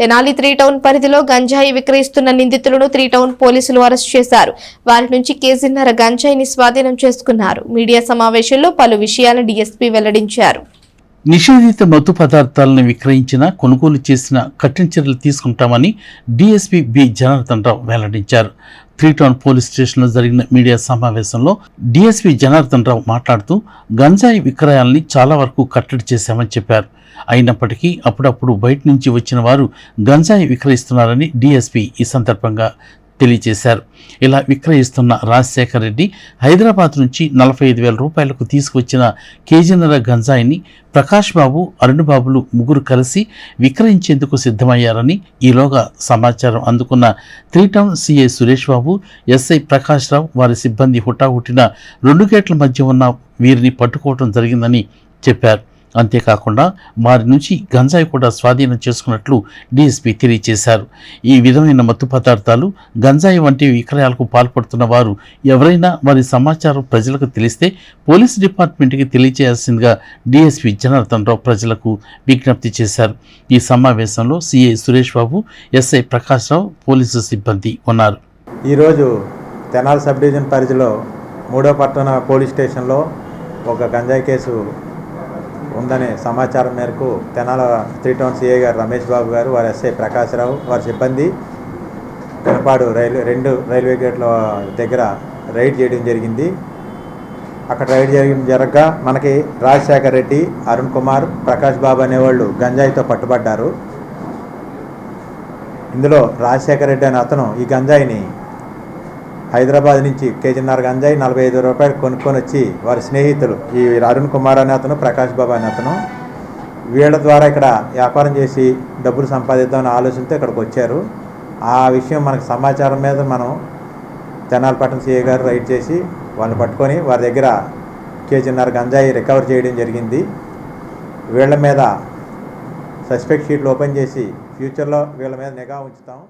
Tenali three town పరిధిలో గంజాయి విక్రయిస్తున్న నిందితులను త్రీ టౌన్ పోలీసులు అరెస్ట్ చేశారు. వారి నుంచి కేజీన్నర గంజాయిని స్వాధీనం చేసుకున్నారు. మీడియా సమావేశంలో పలు విషయాలను డీఎస్పీ వెల్లడించారు. నిషేధిత మత్తు పదార్థాలను విక్రయించిన కొనుగోలు చేసిన కఠిన చర్యలు తీసుకుంటామని డీఎస్పీ బి. జనార్దన్ రావు వెల్లడించారు. త్రీ టౌన్ పోలీస్ స్టేషన్లో జరిగిన మీడియా సమావేశంలో డీఎస్పీ జనార్దన్ రావు మాట్లాడుతూ గంజాయి విక్రయాల్ని చాలా వరకు కట్టడి చేశామని చెప్పారు. అయినప్పటికీ అప్పుడప్పుడు బయట నుంచి వచ్చిన వారు గంజాయి విక్రయిస్తున్నారని డీఎస్పీ ఈ సందర్భంగా తెలియజేశారు. ఇలా విక్రయిస్తున్న రాజశేఖర్ రెడ్డి హైదరాబాద్ నుంచి నలభై ఐదు వేల రూపాయలకు తీసుకువచ్చిన కేజీన్నర గంజాయిని ప్రకాష్ బాబు అరుణ్ బాబులు ముగ్గురు కలిసి విక్రయించేందుకు సిద్ధమయ్యారని ఈలోగా సమాచారం అందుకున్న three town CI Suresh Babu SI Prakash Rao వారి సిబ్బంది హుటాహుటిన రెండు గేట్ల మధ్య ఉన్న వీరిని పట్టుకోవడం జరిగిందని చెప్పారు. అంతేకాకుండా వారి నుంచి గంజాయి కూడా స్వాధీనం చేసుకున్నట్లు డీఎస్పీ తెలియజేశారు. ఈ విధమైన మత్తు పదార్థాలు గంజాయి వంటి విక్రయాలకు పాల్పడుతున్న వారు ఎవరైనా వారి సమాచారం ప్రజలకు తెలిస్తే పోలీస్ డిపార్ట్మెంట్కి తెలియజేయాల్సిందిగా డీఎస్పీ జనార్దన్ రావు ప్రజలకు విజ్ఞప్తి చేశారు. ఈ సమావేశంలో CI Suresh Babu SI Prakash Rao police సిబ్బంది ఉన్నారు. ఈరోజు తెనాలి సబ్ డివిజన్ పరిధిలో మూడో పట్టణ పోలీస్ స్టేషన్లో ఒక గంజాయి కేసు ఉందనే సమాచారం మేరకు తెనాల త్రీ టౌన్ సిఏ గారు రమేష్ బాబు గారు వారి ఎస్ఐ ప్రకాశ్రావు వారి సిబ్బంది పెనపాడు రైల్వే రెండు రైల్వే గేట్ల దగ్గర రైడ్ చేయడం జరిగింది. అక్కడ రైడ్ చేయడం జరగగా మనకి రాజశేఖర్ రెడ్డి అరుణ్ కుమార్ ప్రకాష్ బాబు అనేవాళ్ళు గంజాయితో పట్టుబడ్డారు. ఇందులో రాజశేఖర్ రెడ్డి అనే అతను ఈ గంజాయిని హైదరాబాద్ నుంచి కేజీన్నర గంజాయి నలభై ఐదు రూపాయలు కొనుక్కొని వచ్చి వారి స్నేహితులు ఈ అరుణ్ కుమార్ అనే అతను ప్రకాష్ బాబు అనే అతను వీళ్ళ ద్వారా ఇక్కడ వ్యాపారం చేసి డబ్బులు సంపాదిద్దామనే ఆలోచనతో ఇక్కడికి వచ్చారు. ఆ విషయం మనకు సమాచారం మీద మనం తెనాలపట్నం సీఏ గారు రైడ్ చేసి వాళ్ళని పట్టుకొని వారి దగ్గర కేజీన్నర గంజాయి రికవర్ చేయడం జరిగింది. వీళ్ళ మీద సస్పెక్ట్ షీట్లు ఓపెన్ చేసి ఫ్యూచర్లో వీళ్ళ మీద నిఘా ఉంచుతాం.